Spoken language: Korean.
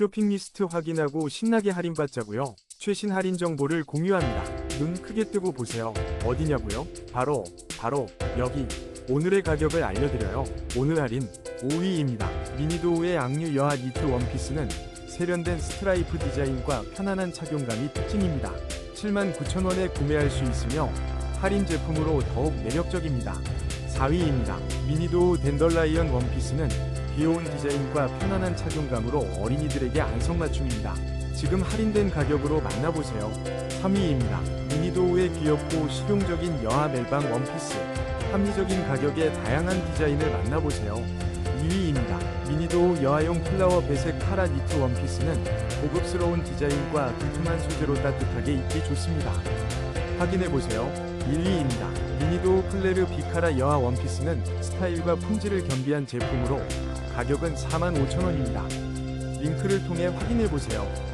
쇼핑 리스트 확인하고 신나게 할인받자고요. 최신 할인 정보를 공유합니다. 눈 크게 뜨고 보세요. 어디냐고요? 바로 바로 여기. 오늘의 가격을 알려드려요. 오늘 할인 5위입니다. 미니도우의 악류 여하 니트 원피스는 세련된 스트라이프 디자인과 편안한 착용감이 특징입니다. 79,000원에 구매할 수 있으며 할인 제품으로 더욱 매력적입니다. 4위입니다. 미니도우 덴덜라이언 원피스는 귀여운 디자인과 편안한 착용감으로 어린이들에게 안성맞춤입니다. 지금 할인된 가격으로 만나보세요. 3위입니다. 미니도우의 귀엽고 실용적인 여하 멜방 원피스. 합리적인 가격에 다양한 디자인을 만나보세요. 2위입니다. 미니도우 여아용 플라워 배색 카라 니트 원피스는 고급스러운 디자인과 두툼한 소재로 따뜻하게 입기 좋습니다. 확인해보세요. 1위입니다. 미니도우 플레르 비카라 여아 원피스는 스타일과 품질을 겸비한 제품으로 가격은 45,000원입니다. 링크를 통해 확인해 보세요.